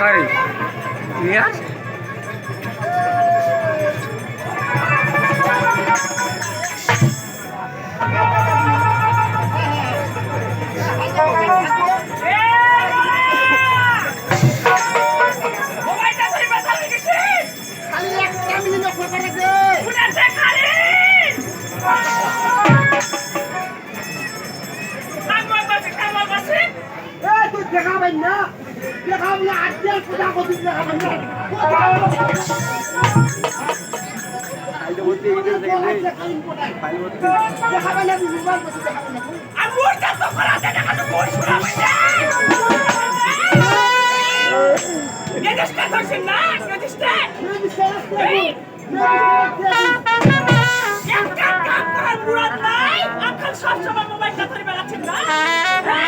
Curry নিয়াস Thank you. দেখাবেন না দেখাবেন না আজকে পূজা করতে দেখাবেন না দেখাবেন না বিমান করতে দেখাবেন না আমি ওই কাজ করা আছে দেখাতে বই শোনাবেন না Register, Dr. Mack! Register! Register! একটা কাপড় মুরাদ নাই আজকাল সবসময় মোবাইলটা ধরে বেড়াচ্ছেন না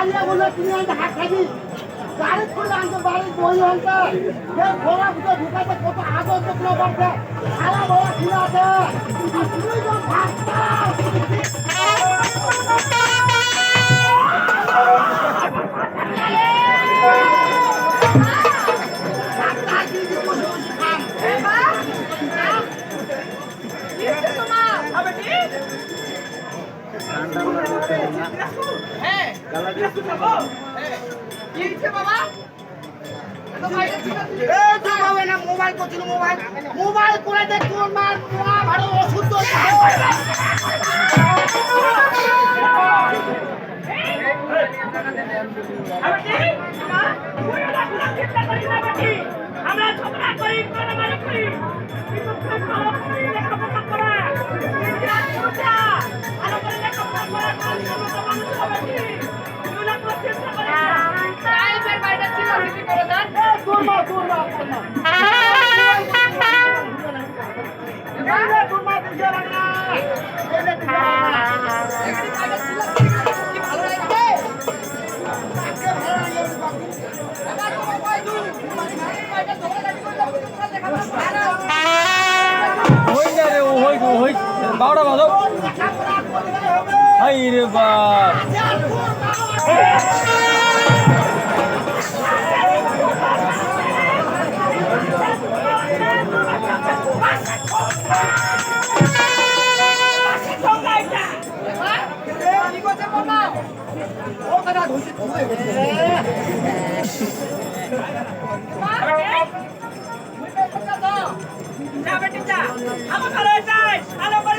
আল্লাহ বলে তুমি আনতে হাত খাবি গাড়ি খুলে আনতে বাড়ি বই আনতে। সে ঘোড়া বুঝে ঢুকাতে কত আগে দেখল বাড়তে খারাপ হয়ে ঠিক আছে। তুমি যখন ভাত বারোটা বাজো হাই রে বাপ 자, 배팅자, 한번 가라, 자, 한번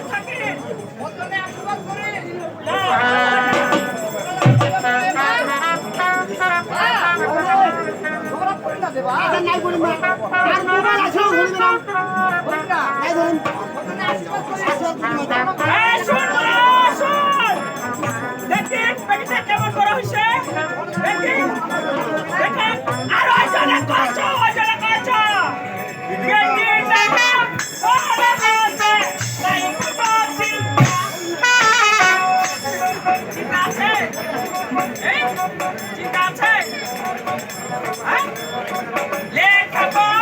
দেখেন প্যাকেটটা কেমন করা হয়েছে দেখেন Hein? Les go!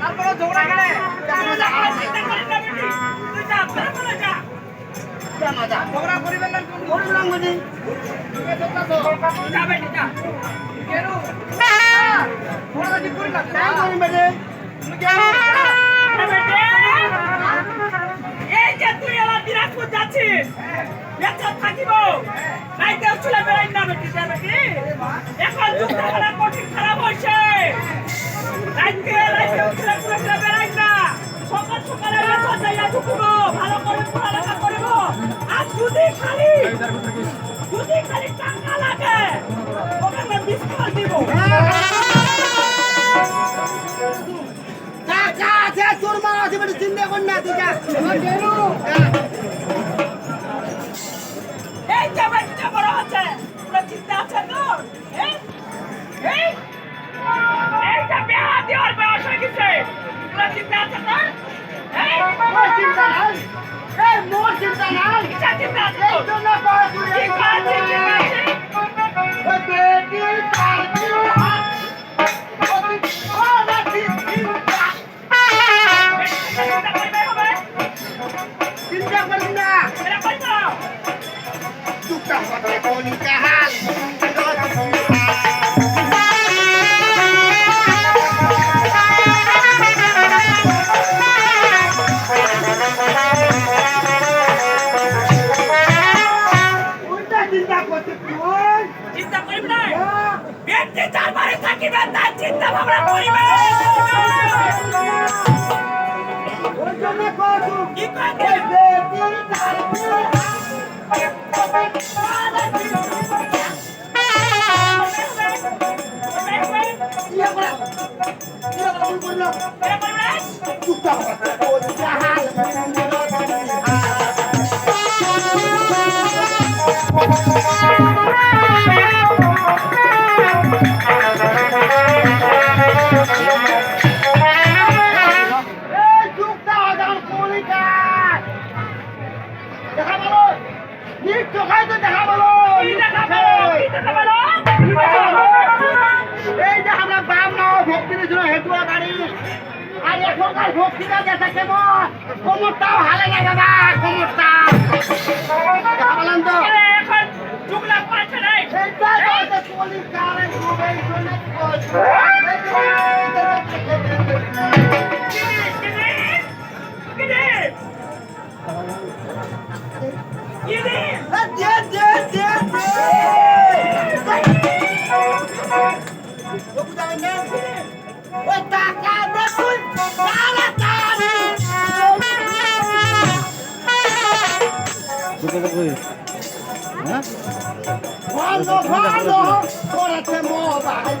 তারপরে ঝগড়া করে ঝগড়া করিবেন না করলাম বুঝি যাবে ঠিক কেন ঠিক করিলাম তুমি কেন আছিস বেচা থাকিব। নাই কেউ চলে বেড়াই না বেটি বেটি। এখন যুদ্ধ করা কঠিন খারাপ হয়েছে রাইতে রাইতে উঠলে পুরো চলে বেড়াই না। সকাল সকালে বেচা যাইয়া ঢুকব ভালো করে পড়ালেখা করব। আর যদি খালি যদি খালি টাকা Hey, more than that! Hey, more than that! ব্যক্তি যার বাড়ি থাকিবেন তার চিন্তা ভাবনা করিবেন চুপচাপ Thank you. olha o cara e conversa na Bukan apa? Hah? ভালো ভালো করেছে মোবাইল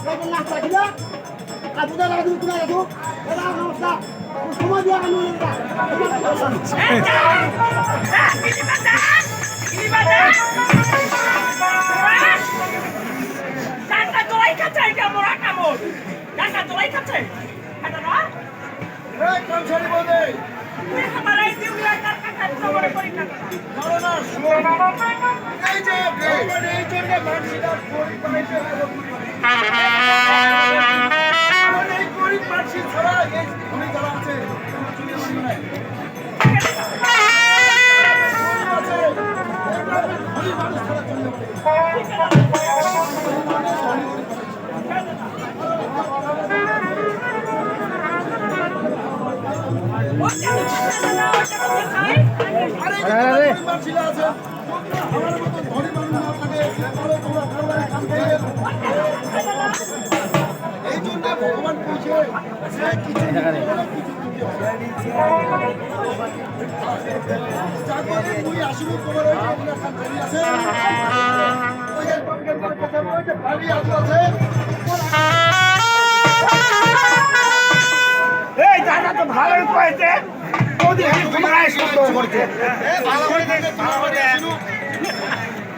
এরকম নাচ রাখিবে আর দুটা রাখবি তুলে রাখব এটা নমস্কার। সময় দিয়ে আমি না এই কম ছেড়ে বলে তুই আমার এই জন্য এই দাদা তো ভালোই কয়েছে বৌদি খালি সুন্দর করছে ভালো করে ভালো করে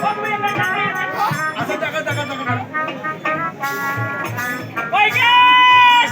Quando ele na reta